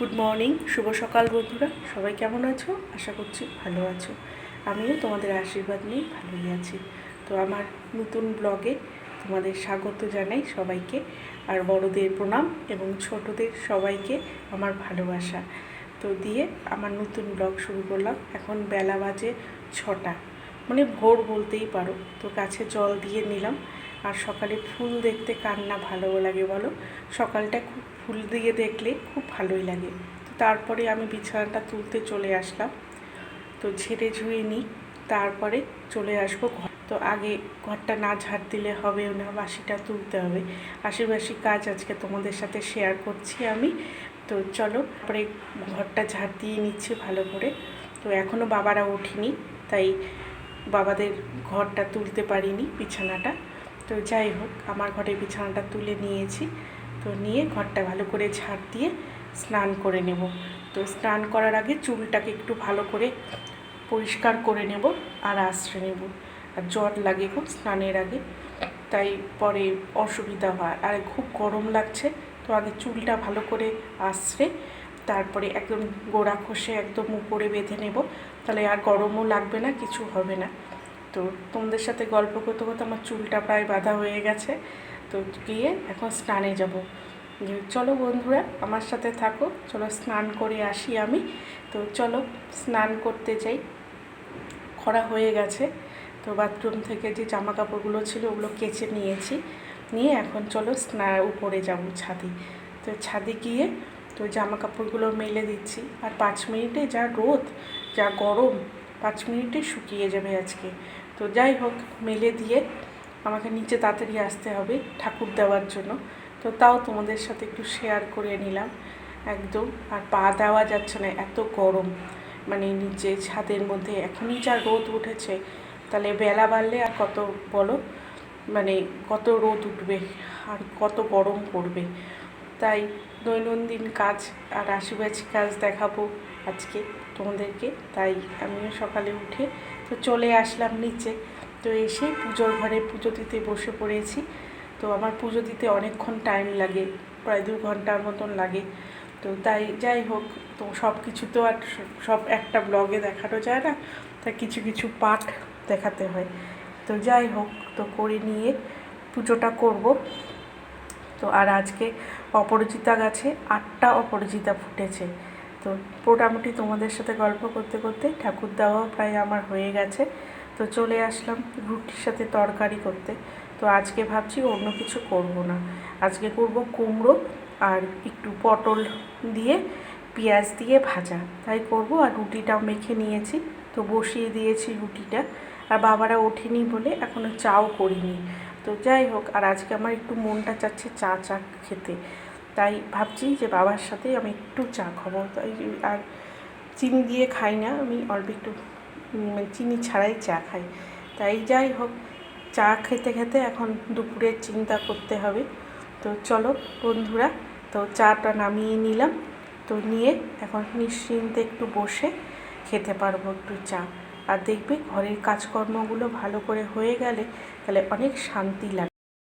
Good morning শুভ সকাল বন্ধুরা। সবাই কেমন আছো? আশা করছি ভালো আছো। আমিও তোমাদের আশীর্বাদ নিয়ে ভালোই আছি। তো আমার নতুন ব্লগে তোমাদের স্বাগত জানাই সবাইকে। আর বড়দের প্রণাম এবং ছোটদের সবাইকে আমার ভালোবাসা। তো দিয়ে আমার নতুন ব্লগ শুরু করলাম। এখন বেলা বাজে ছটা। মানে ভোর বলতেই পারো। তো গাছে জল দিয়ে নিলাম। আর সকালে ফুল দেখতে কার না ভালো লাগে বলো? সকালটা খুব ফুল দিয়ে দেখলে খুব ভালোই লাগে। তো তারপরে আমি বিছানাটা তুলতে চলে আসলাম। তো ঝেড়ে ঝুড়ে নিই, তারপরে চলে আসব ঘর। তো আগে ঘরটা না ঝাড় দিলে হবে না, বাসিটা তুলতে হবে। আশিবাসি কাজ আজকে তোমাদের সাথে শেয়ার করছি আমি। তো চলো, তারপরে ঘরটা ঝাড় দিয়ে নিচ্ছি ভালো করে। তো এখনও বাবারা ওঠেনি, তাই বাবাদের ঘরটা তুলতে পারিনি বিছানাটা। তো যাই হোক, আমার ঘরে বিছানাটা তুলে নিয়েছি। তো নিয়ে ঘরটা ভালো করে ঝাড় দিয়ে স্নান করে নেব। তো স্নান করার আগে চুলটাকে একটু ভালো করে পরিষ্কার করে নেব আর আশ্রে নেব। আর জ্বর লাগে খুব স্নানের আগে, তাই পরে অসুবিধা হয়। আর খুব গরম লাগছে, তো আগে চুলটা ভালো করে আশ্রে, তারপরে একদম গোড়া খসে একদম উপরে বেঁধে নেব। তাহলে আর গরমও লাগবে না, কিছু হবে না। তো তোমাদের সাথে গল্প করতে করতে আমার চুলটা প্রায় বাঁধা হয়ে গেছে। তো গিয়ে এখন স্নানে যাব। চলো বন্ধুরা, আমার সাথে থাকো। চলো স্নান করে আসি আমি। তো চলো স্নান করতে যাই। খরা হয়ে গেছে। তো বাথরুম থেকে যে জামা কাপড়গুলো ছিল ওগুলো কেচে নিয়েছি। নিয়ে এখন চলো স্না উপরে যাব ছাদে। তো ছাদে গিয়ে তো জামা কাপড়গুলো মেলে দিচ্ছি। আর পাঁচ মিনিটে যা রোদ, যা গরম পাঁচ মিনিটে শুকিয়ে যাবে আজকে। তো যাই হোক, মেলে দিয়ে আমাকে নিচে তাড়াতাড়ি আসতে হবে ঠাকুর দেওয়ার জন্য। তো তাও তোমাদের সাথে একটু শেয়ার করে নিলাম। একদম, আর পা দেওয়া যাচ্ছে না, এত গরম। মানে নিচে ছাদের মধ্যে, এখনই যা রোদ উঠেছে, তাহলে বেলা বাড়লে আর কত বলো? মানে কত রোদ উঠবে, আর কত গরম পড়বে। তাই দৈনন্দিন কাজ আর আশিবাজি কাজ দেখাবো আজকে। তোমাদেরকে, তাই আমিও সকালে উঠে তো চলে আসলাম নিচে। তো এসে পুজোর ঘরে পুজো দিতে বসে পড়েছি। তো আমার পুজো দিতে অনেকক্ষণ টাইম লাগে, প্রায় দু ঘণ্টার মতন লাগে। তো তাই যাই হোক, তো সব কিছু তো আর সব একটা ব্লগে দেখানো যায় না, তাই কিছু কিছু পাঠ দেখাতে হয়। তো যাই হোক, তো করে নিয়ে পুজোটা করব। তো আর আজকে অপরাজিতা গাছে আটটা অপরাজিতা ফুটেছে। তো মোটামুটি তোমাদের সাথে গল্প করতে করতে ঠাকুর দেওয়াও প্রায় আমার হয়ে গেছে। তো চলে আসলাম রুটির সাথে তরকারি করতে। তো আজকে ভাবছি অন্য কিছু করব না। আজকে করব কুমড়ো আর একটু পটল দিয়ে পেঁয়াজ দিয়ে ভাজা। তাই করব আর রুটিটাও মেখে নিয়েছি। তো বসিয়ে দিয়েছি রুটিটা। আর বাবারা ওঠেনি বলে এখনও চাও করিনি। তো যাই হোক, আর আজকে আমার একটু মনটা চাচ্ছে চা চা খেতে। তাই ভাবছি যে বাবার সাথে আমি একটু চা খাব। তাই আর চিনি দিয়ে খাই না, আমি অল্প একটু মানে চিনি ছাড়াই চা খাই। তাই যাই হোক, চা খেতে খেতে এখন দুপুরের চিন্তা করতে হবে। তো চলো বন্ধুরা, তো চাটা নামিয়ে নিলাম। তো নিয়ে এখন নিশ্চিন্তে একটু বসে খেতে পারব একটু চা। আর দেখবে ঘরের কাজকর্মগুলো ভালো করে হয়ে গেলে তাহলে অনেক শান্তি লাগে